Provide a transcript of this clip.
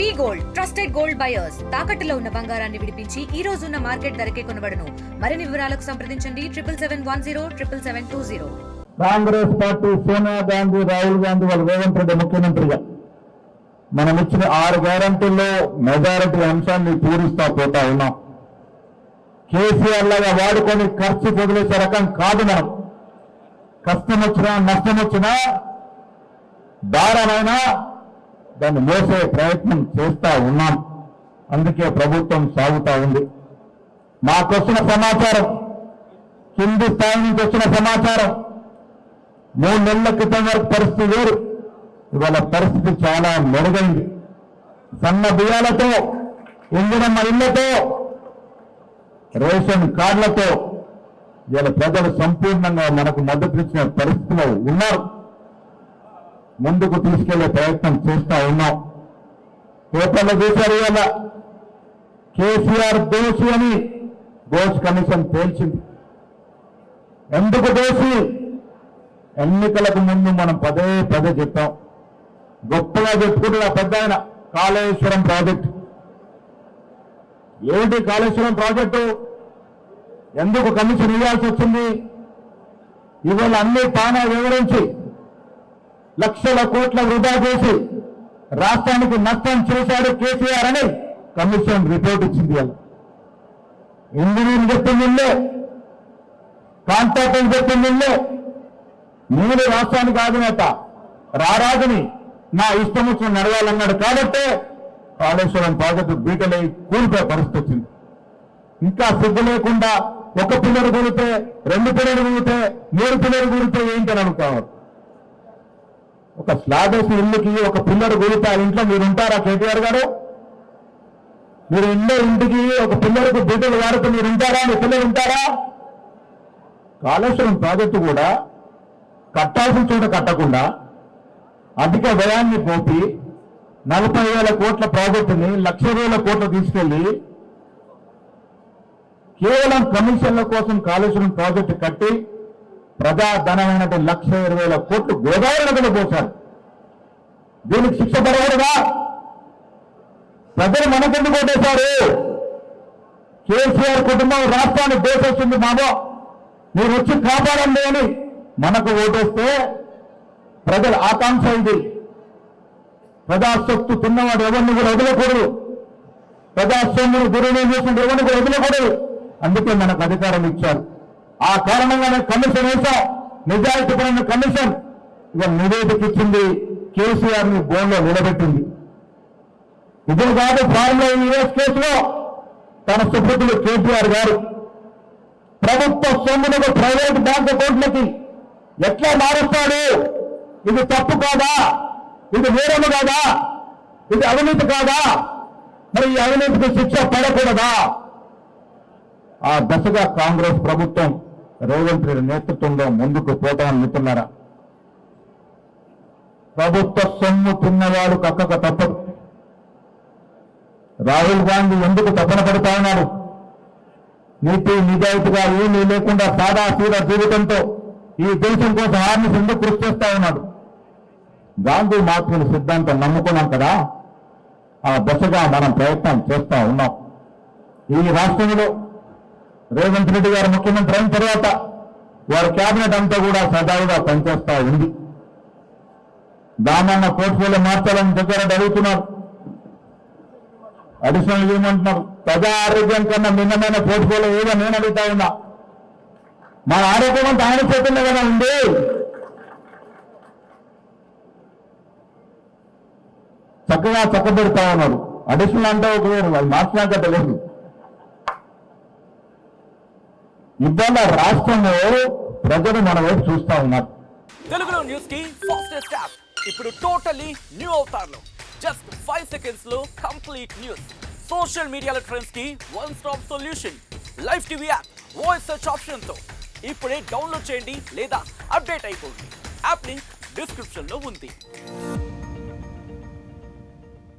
V gold trusted gold buyers తాకట్టులో ఉన్న బంగారాన్ని విడిపించి ఈ రోజు ఉన్న మార్కెట్ ధరకే కొనబడను. మరిన్ని వివరాలకు సంప్రదించండి. Triple seven one zero triple seven two zero. Congress party Sonia Gandhi Rahul Gandhi వాళ్ళు రేవంత్ రెడ్డి ముఖ్యమంత్రిగా. మనం ఇచ్చిన ఆరు గ్యారంటీల్లో మెజారిటీ అంశాన్ని పూరిస్తా పోతా ఉన్నాం. కేసీఆర్ లాగా వాడుకొని ఖర్చు వదిలేసే రకం కాదు మనం. కష్టం వచ్చినా నష్టం వచ్చినా దారమైనా దాన్ని మోసే ప్రయత్నం చేస్తా ఉన్నాం. అందుకే ప్రభుత్వం సాగుతా ఉంది. మాకొచ్చిన సమాచారం కింది స్థాయి నుంచి వచ్చిన సమాచారం. మూడు నెలల క్రితం వరకు పరిస్థితి వేరు. ఇవాళ పరిస్థితి చాలా మెరుగైంది. సన్న బియ్యాలతో ఇంధనమ్మ ఇళ్ళతో రేషన్ కార్డులతో ఇవాళ ప్రజలు సంపూర్ణంగా మనకు మద్దతు ఇచ్చిన పరిస్థితిలో ఉన్నారు. ముందుకు తీసుకెళ్ళే ప్రయత్నం చేస్తా ఉన్నాం. పేపర్లో చూశారు ఇవాళ కేసీఆర్ దోషి అని దోష్ కమిషన్ తేల్చింది. ఎందుకు దోషి? ఎన్నికలకు ముందు మనం పదే పదే చెప్పాం. గొప్పగా చెప్పుకుంటున్న పెద్ద ఆయన కాళేశ్వరం ప్రాజెక్టు. ఏమిటి కాళేశ్వరం ప్రాజెక్టు? ఎందుకు కమిషన్ ఇవ్వాల్సి వచ్చింది? ఇవాళ అన్ని తానే వివరించి లక్షల కోట్ల వృధా చేసి రాష్ట్రానికి నష్టం చేశాడు కేసీఆర్ అని కమిషన్ రిపోర్ట్ ఇచ్చింది ఇంజనీర్ చెప్పింది కాంట్రాక్టర్ చెప్పింది నేను రాష్ట్రానికి ఆగినట రారాజుని నా ఇష్టం వచ్చిన నడవాలన్నాడు కాబట్టి కాళేశ్వరం ప్రాజెక్టు బీటలై కూలిపోయే పరిస్థితి వచ్చింది. ఇంకా సిగ్గు లేకుండా ఒక పిల్లలు కూలితే రెండు పిల్లలు కూలితే మూడు పిల్లలు కూలితే ఏంటని అనుకోవాలి ఒక స్లాబ్ వేసి ఇల్లుకి ఒక పిల్లర్ కూలితే ఆ ఇంట్లో మీరు ఉంటారా కేటీఆర్ గారు? మీరు ఇంట్లో ఇంటికి ఒక పిల్లలకు బిడ్డలు వాడుతూ మీరు ఉంటారా? మీ పిల్లలు ఉంటారా? కాళేశ్వరం ప్రాజెక్టు కూడా కట్టాల్సిన చోట కట్టకుండా అధిక వ్యయాన్ని పోపి నలభై వేల కోట్ల ప్రాజెక్టుని లక్ష వేల కోట్లు తీసుకెళ్ళి కేవలం కమిషన్ల కోసం కాళేశ్వరం ప్రాజెక్టు కట్టి ప్రజాధనమైనటువంటి లక్ష ఇరవై వేల కోట్లు గోదావరి నదిలో పోశారు. దీనికి శిక్ష పడకూడదా? ప్రజలు మనకెందుకు కొట్టేశారు? కేసీఆర్ కుటుంబం రాష్ట్రాన్ని దోషిస్తుంది మామో. మీరు వచ్చి కాపాడండి అని మనకు ఓటేస్తే ప్రజల ఆకాంక్ష ఇది. ప్రజాసొత్తు తిన్నవాడు ఎవరిని కూడా వదలకూడదు. ప్రజాస్వామ్యం దుర్వినియోగం ఎవరిని కూడా వదలకూడదు. అందుకే మనకు అధికారం ఇచ్చారు. ఆ కారణంగానే కమిషన్ వేశాం. నిజాయితీ పడిన కమిషన్ ఇక నివేదిక ఇచ్చింది. కేసీఆర్ని బోన్లో నిలబెట్టింది. ఇద్దరు కాదు ఫార్ములా యూఎస్ కేసులో తన సుపుత్రుడు కేసీఆర్ గారు. ప్రభుత్వ సొమ్ములకు ప్రైవేట్ బ్యాంక్ అకౌంట్లకి ఎట్లా మారుస్తాడు? ఇది తప్పు కాదా? ఇది నేరము కాదా? ఇది అవినీతి కాదా? మరి ఈ అవినీతికి శిక్ష పడకూడదా? ఆ దశగా కాంగ్రెస్ ప్రభుత్వం రేవంత్ రెడ్డి నేతృత్వంలో ముందుకు పోతామని మిత్రులారా ప్రభుత్వ సొమ్ము తిన్నవాడు కక్కక తప్పదు. రాహుల్ గాంధీ ఎందుకు తపన పడుతా ఉన్నాడు? నీతి నిజాయితీగా ఏమీ లేకుండా సాదా సీదా జీవితంతో ఈ దేశం కోసం ఆర్మీస్ ఎందుకు కృషి చేస్తా ఉన్నాడు? గాంధీ మహాత్ముని సిద్ధాంతం నమ్ముకున్నాం కదా? ఆ దశగా మనం ప్రయత్నం చేస్తా ఉన్నాం. ఈ రాష్ట్రంలో రేవంత్ రెడ్డి గారు ముఖ్యమంత్రి అయిన తర్వాత వారి కేబినెట్ అంతా కూడా సజావుగా పనిచేస్తా ఉంది. దానన్న పోర్ట్ఫోలియో మార్చాలని దగ్గర అడుగుతున్నారు. అడిషనల్ ఏమంటున్నారు ప్రజా ఆరోగ్యం కన్నా భిన్నమైన పోర్ట్ఫోలియో ఏదో నేను అడుగుతా ఉన్నా. మన ఆరోగ్యం అంతా ఆయన చేతుల్లో కదా ఉంది. చక్కగా చక్కబెడతా ఉన్నారు. అడిషనల్ అంటే ఒక వేరు వాళ్ళు మార్చినాక తెలియదు ఇవాళ రాష్ట్రంలో ప్రజలు మన వైపు చూస్తా ఉన్నారు. తెలుగులో న్యూస్కి ఫాస్టెస్ట్ యాప్ ఇప్పుడు టోటలీ న్యూ అవతార్లో జస్ట్ ఫైవ్ సెకండ్స్లో complete news social media ట్రెండ్స్కి one stop solution live TV app voice search ఆప్షన్తో. ఇప్పుడే డౌన్లోడ్ చేయండి లేదా అప్డేట్ అయిపోండి. యాప్ లింక్ డిస్క్రిప్షన్లో ఉంది.